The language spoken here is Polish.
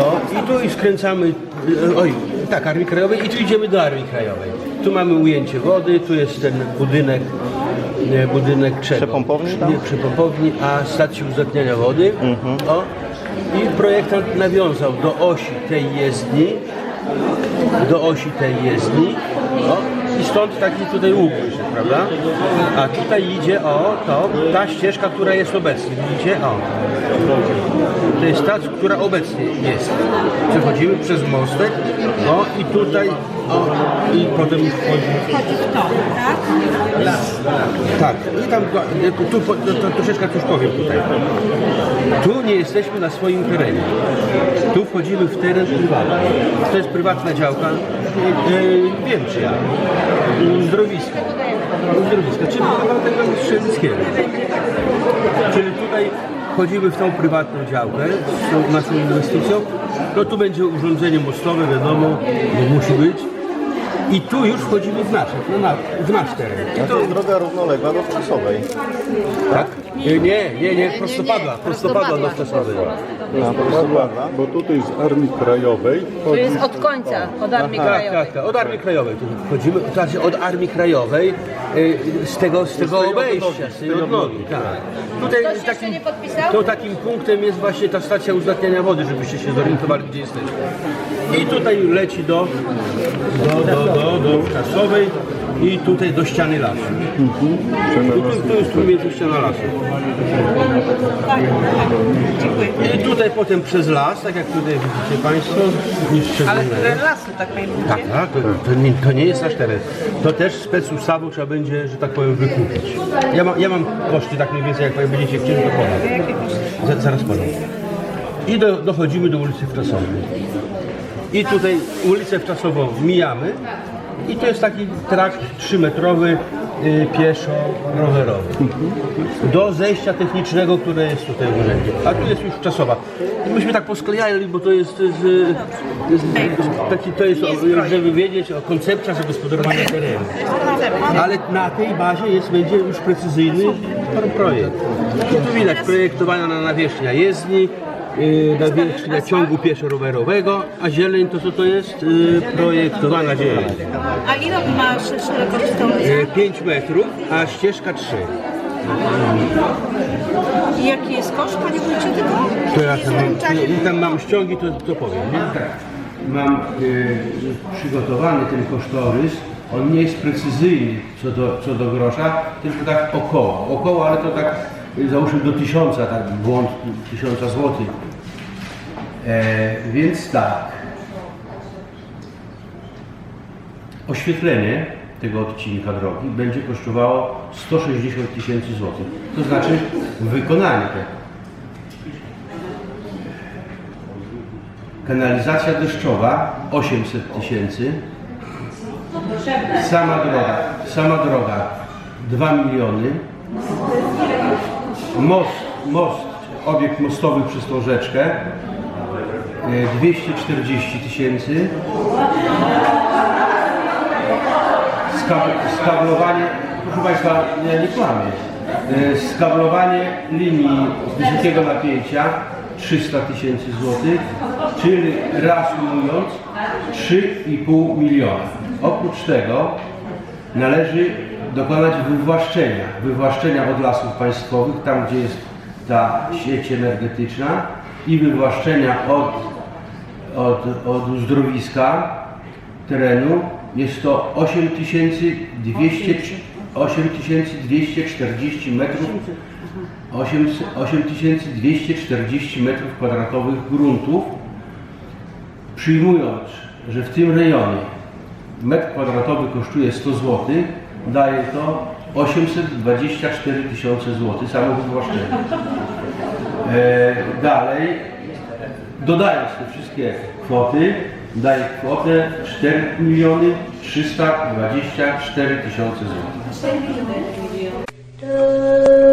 O, i tu i skręcamy, e, oj, tak, Armii Krajowej i tu idziemy do Armii Krajowej. Tu mamy ujęcie wody, tu jest ten budynek, e, budynek czego? Przepompowni tam? Nie, przepompowni, a stacji uzdatniania wody. O, i projektant nawiązał do osi tej jezdni, do osi tej jezdni, o, i stąd taki tutaj łuk prawda? A tutaj idzie, o, to, ta ścieżka, która jest obecnie, widzicie? O, to jest ta, która obecnie jest. Przechodzimy przez mostek, o i tutaj, o i potem wchodzi. Chodzi w to, tak? Tak, i tam, tu, tu to, troszeczkę coś powiem tutaj. Tu nie jesteśmy na swoim terenie. Tu wchodzimy w teren prywatny. To jest prywatna działka, yy, wiem czy ja, zdrowiska. Zdrowiska, czyli tego strzelickiego. Czyli tutaj wchodzimy w tą prywatną działkę z naszą inwestycją. No tu będzie urządzenie mostowe, wiadomo, bo musi być. I tu już wchodzimy w nasz, na, w nasz teren. A to jest droga równoległa do Wczasowej. Tak? Nie, nie, nie, nie prostopadła, prostopadła do wczesowej. Na prostopadła. Bo tutaj z Armii Krajowej To wchodzi jest od końca, od Armii Tak, Krajowej. tak, tak, od Armii Krajowej tu wchodzimy, to znaczy od Armii Krajowej, y, z tego, z tego obejścia, z tej odnogi, tak. Tutaj Ktoś jeszcze nie podpisał? to takim punktem jest właśnie ta stacja uzdatniania wody, żebyście się zorientowali, gdzie jesteśmy. I tutaj leci do, do, do, do, do Wczasowej i tutaj do ściany lasu. Tu, tu, tu jest tu między ściana lasu. I tutaj potem przez las, tak jak tutaj widzicie Państwo, niż Ale lasu, tak powiem. tak, tak, to, to, nie, to nie jest nasz teren. To też spec ustawą trzeba będzie, że tak powiem, wykupić. Ja, ma, ja mam koszty tak mniej więcej, jak Państwo będziecie chcieli, to podam. Za, zaraz podam. I do, dochodzimy do ulicy Wczasowej. I tutaj ulicę Wczasową mijamy. I to jest taki trakt 3-metrowy y, pieszo-rowerowy. Do zejścia technicznego, które jest tutaj w urzędzie. A tu jest już Wczasowa. I myśmy tak posklejali, bo to jest, to jest, y, to jest, taki, to jest o, żeby wiedzieć o koncepcja zagospodarowania terenu. Ale na tej bazie jest, będzie już precyzyjny projekt. I tu widać projektowana na nawierzchnia jezdni, yy, nawierzchnia ciągu pieszo-rowerowego, a zieleń to co to jest? Yy, projektowana zieleń. A ile ma szerokość tą Yy, 5 metrów, a ścieżka 3. I jaki jest koszt, panie wójcie, tego? To ja tam mam, to, tam mam ściągi, to, to powiem. Nie? Mam yy, przygotowany ten kosztorys. On nie jest precyzyjny co do, co do grosza, tylko tak około. Około, ale to tak załóżmy do tysiąca, tak błąd tysiąca złotych. E, więc tak. Oświetlenie tego odcinka drogi będzie kosztowało 160 tysięcy złotych. To znaczy wykonanie tego. Kanalizacja deszczowa 800 tysięcy. Sama droga, sama droga 2 miliony. Most, most, obiekt mostowy przez tą rzeczkę e, 240 tysięcy. Ska- skablowanie, proszę Państwa, ja nie kłamię. E, Skablowanie linii wysokiego napięcia 300 tysięcy złotych, czyli reasumując 3,5 miliona. Oprócz tego należy dokonać wywłaszczenia, wywłaszczenia od lasów państwowych, tam gdzie jest ta sieć energetyczna i wywłaszczenia od, od, od uzdrowiska terenu. Jest to 8200 8240 metrów 8 8240 metrów kwadratowych gruntów przyjmując, że w tym rejonie metr kwadratowy kosztuje 100 zł daje to 824 tysiące złotych samo wywłaszczenie. E, dalej dodając te wszystkie kwoty, daje kwotę 4 miliony 324 tysiące złotych. da da